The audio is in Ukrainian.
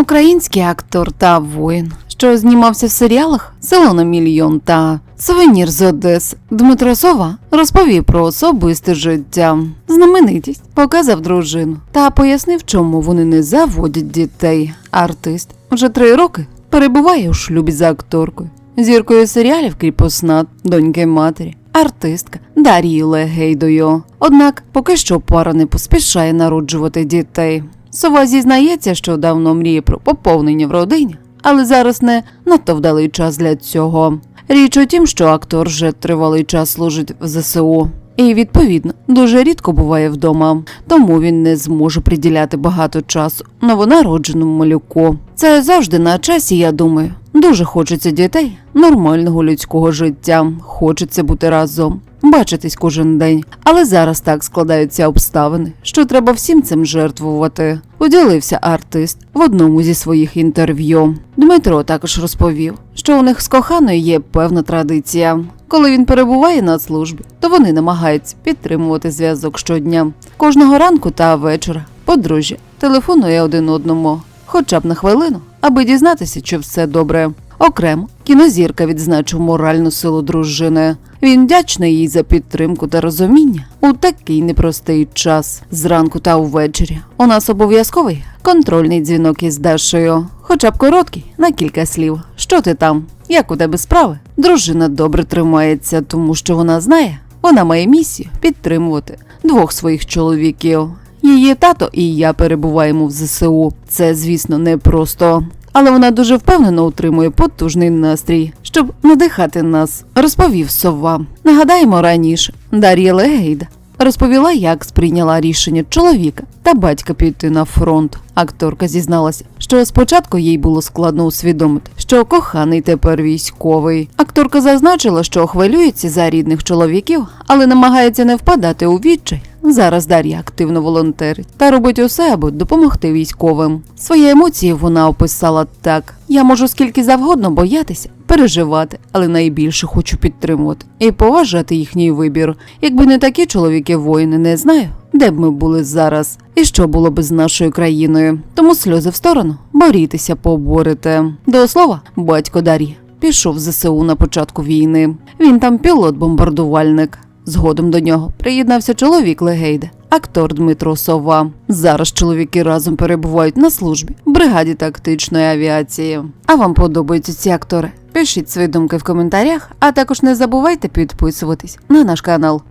Український актор та воїн, що знімався в серіалах Село на мільйон та Сувенір з Одес Дмитро Сова розповів про особисте життя. Знаменитість показав дружину та пояснив, чому вони не заводять дітей. Артист вже три роки перебуває у шлюбі за акторкою, зіркою серіалів Кріпосна, доньки матері. Артистка Дарії Легейдою. Однак поки що пара не поспішає народжувати дітей. Сова зізнається, що давно мріє про поповнення в родині, але зараз не надто вдалий час для цього. Річ у тім, що актор вже тривалий час служить в ЗСУ. І відповідно дуже рідко буває вдома, тому він не зможе приділяти багато часу новонародженому малюку. Це завжди на часі, я думаю. Дуже хочеться дітей, нормального людського життя. Хочеться бути разом, бачитись кожен день. Але зараз так складаються обставини, що треба всім цим жертвувати. Поділився артист в одному зі своїх інтерв'ю. Дмитро також розповів, що у них з коханою є певна традиція. Коли він перебуває на службі, то вони намагаються підтримувати зв'язок щодня. Кожного ранку та вечора подружжя телефонує один одному, хоча б на хвилину, аби дізнатися, чи все добре. Окремо, кінозірка відзначив моральну силу дружини. Він вдячний їй за підтримку та розуміння у такий непростий час. Зранку та увечері. У нас обов'язковий контрольний дзвінок із Дашою, хоча б короткий, на кілька слів. Що ти там? Як у тебе справи? Дружина добре тримається, тому що вона знає, вона має місію підтримувати двох своїх чоловіків. Її тато і я перебуваємо в ЗСУ. Це, звісно, не просто. Але вона дуже впевнено утримує потужний настрій, щоб надихати нас, розповів сова. Нагадаємо раніше, Дар'я Легейда розповіла, як сприйняла рішення чоловіка та батька піти на фронт. Акторка зізналася, що спочатку їй було складно усвідомити, що коханий тепер військовий. Акторка зазначила, що хвилюється за рідних чоловіків, але намагається не впадати у відчай. Зараз Дар'я активно волонтерить та робить усе, аби допомогти військовим. Свої емоції вона описала так: я можу скільки завгодно боятися, переживати, але найбільше хочу підтримувати і поважати їхній вибір. Якби не такі чоловіки воїни, не знаю, де б ми були зараз і що було б з нашою країною. Тому сльози в сторону, борітеся, поборете. До слова, батько Дар'ї пішов в ЗСУ на початку війни. Він там пілот-бомбардувальник. Згодом до нього приєднався чоловік Легейде, актор Дмитро Сова. Зараз чоловіки разом перебувають на службі в бригаді тактичної авіації. А вам подобаються ці актори? Пишіть свої думки в коментарях, а також не забувайте підписуватись на наш канал.